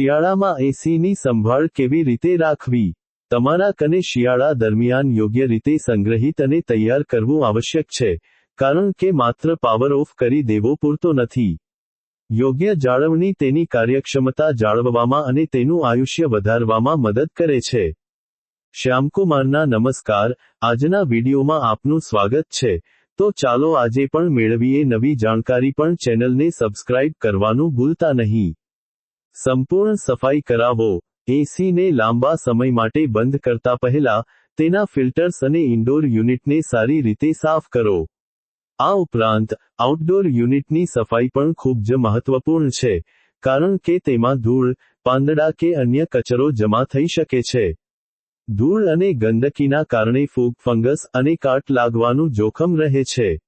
શિયાળામાં એસીની સંભાળ કેવી રીતે રાખવી? તમારા કને શિયાળા દરમિયાન યોગ્ય રીતે સંગ્રહિત અને તૈયાર કરવું આવશ્યક છે, કારણ કે માત્ર પાવર ઓફ કરી દેવો પૂરતો નથી. યોગ્ય જાળવણી તેની કાર્યક્ષમતા જાળવવામાં અને તેનું આયુષ્ય વધારવામાં મદદ કરે છે. શ્યામકુમારના નમસ્કાર, આજના વિડીયોમાં આપનું સ્વાગત છે. તો ચાલો આજે પણ મેળવીએ નવી જાણકારી પણ ચેનલને સબસ્ક્રાઇબ કરવાનું ભૂલતા નહીં. સંપૂર્ણ સફાઈ કરાવો. એસીને લાંબા સમય માટે બંધ કરતા પહેલા તેના ફિલ્ટર્સ અને ઇન્ડોર યુનિટને સારી રીતે સાફ કરો. આ ઉપરાંત, આઉટડોર યુનિટની સફાઈ પણ ખૂબ જ મહત્વપૂર્ણ છે, કારણ કે તેમાં ધૂળ, પાંદડા કે અન્ય કચરો જમા થઈ શકે છે. ધૂળ અને ગંદકીના કારણે ફૂગ, ફંગસ અને કાટ લાગવાનું જોખમ રહે છે.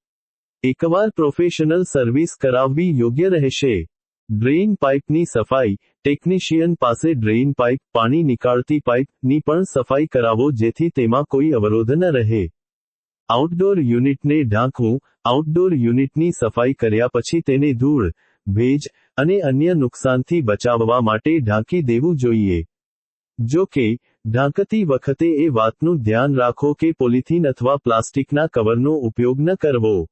એકવાર પ્રોફેશનલ સર્વિસ કરાવવી યોગ્ય રહેશે. ડ્રેઇન પાઇપની સફાઈ, ટેકનિશિયન પાસે ડ્રેઇન પાઇપ, પાણી નીકાળતી પાઇપની પણ સફાઈ કરાવો જેથી તેમાં કોઈ અવરોધ ન રહે. આઉટડોર યુનિટને ઢાંકવું, આઉટડોર યુનિટની સફાઈ કર્યા પછી તેને ધૂળ, ભેજ અને અન્ય નુકસાનથી બચાવવા માટે ઢાંકી દેવું જોઈએ. જો કે, ઢાંકતી વખતે એ વાતનું ધ્યાન રાખો કે પોલિથીન અથવા પ્લાસ્ટિકના કવરનો ઉપયોગ ન કરવો.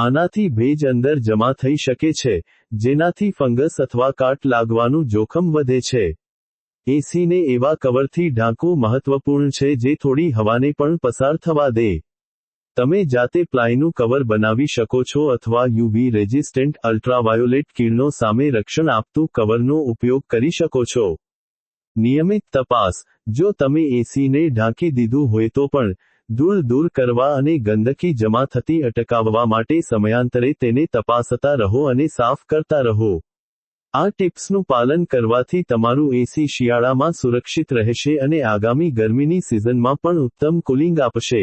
આનાથી ભેજ અંદર જમા થઈ શકે છે, જેનાથી ફંગસ અથવા કાટ લાગવાનું જોખમ વધે છે. એસીને એવા કવરથી ઢાંકવું મહત્વપૂર્ણ છે જે થોડી હવાને પણ પસાર થવા દે. તમે જાતે પ્લાયનું કવર બનાવી શકો છો અથવા યુવી રેઝિસ્ટન્ટ અલ્ટ્રાવાયોલેટ કિરણો સામે રક્ષણ આપતું કવરનો ઉપયોગ કરી શકો છો. નિયમિત તપાસ. જો તમે એસીને ઢાંકી દીધું હોય તો પણ ધૂળ દૂર કરવા અને ગંદકી જમા થતી અટકાવવા માટે સમયાંતરે તેને તપાસતા રહો અને સાફ કરતા રહો. આ ટિપ્સનું પાલન કરવાથી તમારું એસી શિયાળામાં સુરક્ષિત રહેશે અને આગામી ગરમીની સિઝનમાં પણ ઉત્તમ કુલિંગ આપશે.